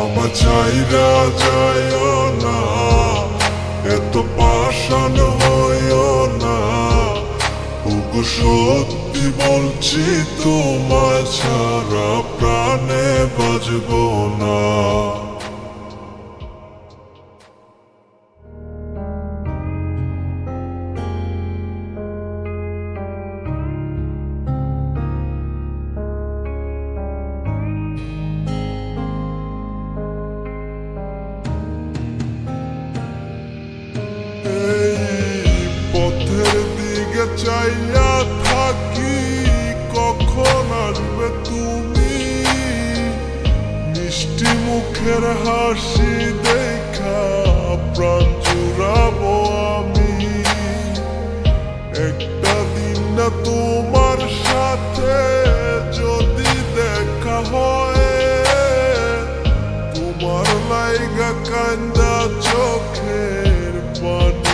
আমার চাইরা যায় না, এত পাষাণ হইও না। উগু সত্যি বলছি তোমার ছাড়া প্রাণে বাজব না। চাইয়া থাকি কখন আসবে তুমি? মিষ্টি মুখের হাসি দেখা প্রাণ জুড়াবো আমি। একটা দিন না তোমার সাথে যদি দেখা হয়, তোমার লাইগা কান্দা চোখের পানি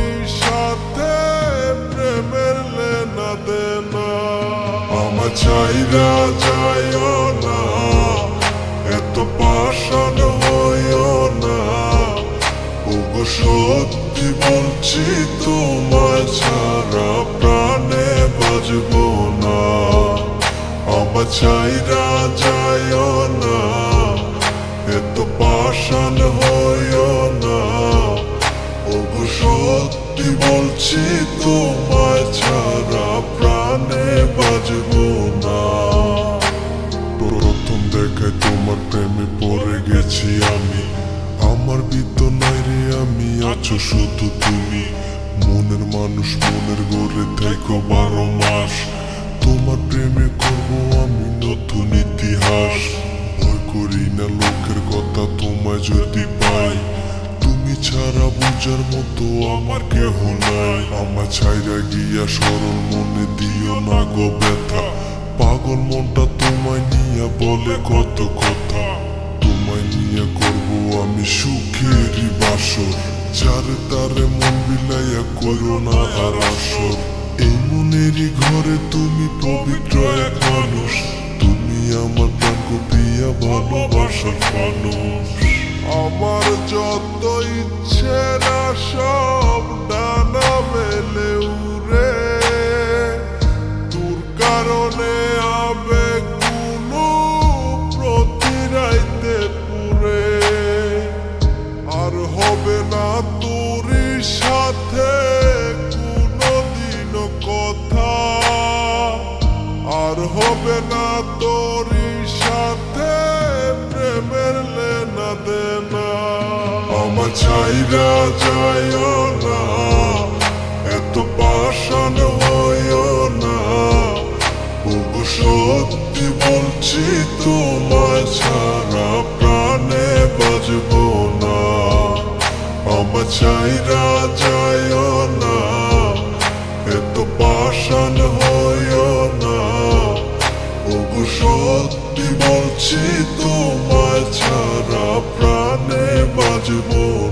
আমার চাইরা যায় না, এত পাষাণ হইও না। ওগো সত্যি বলছি তোমার ছাড়া প্রাণে বাজব না। আমার চাইরা যায় না, এত পাষাণ হইও না। ওগো সত্যি বলছি তোমার গেছি আমি। আমার ভিতর নাই রে, আমি আছো শুধু তুমি। মনের মানুষ মনের গড়ে থেকো বারো মাস। তোমার প্রেমে করব আমি নতুন ইতিহাস। ভয় করি না লোকের কথা তোমায় যদি পাই। তুমি ছাড়া বুঝার মতো আমার কেহ নাই। আমার ছাইরা গিয়া সরল মনে দিও না গো ব্যথা। পাগল মনটা তোমায় নিয়ে বলে কত কথা। নিয়ে করব আমি সুখেরই বাসর। যারে তারে মন বিলাইয়া করো না আর আসর। এই মনেরই ঘরে তুমি পবিত্র এক মানুষ। তুমি আমার প্রাণ প্রিয়া ভালোবাসার মানুষ। আমার যত ইচ্ছে না হবে না তোর সাথে প্রেমের লেনা দেনা। আমার চাইরা যায় না, এত পাষাণ হইও না। ওগো সত্যি বলছি তোমার ছাড়া প্রাণে বাজব না। আমার চাইরা যায় বলছি তোমার ছাড়া প্রাণে বাজব না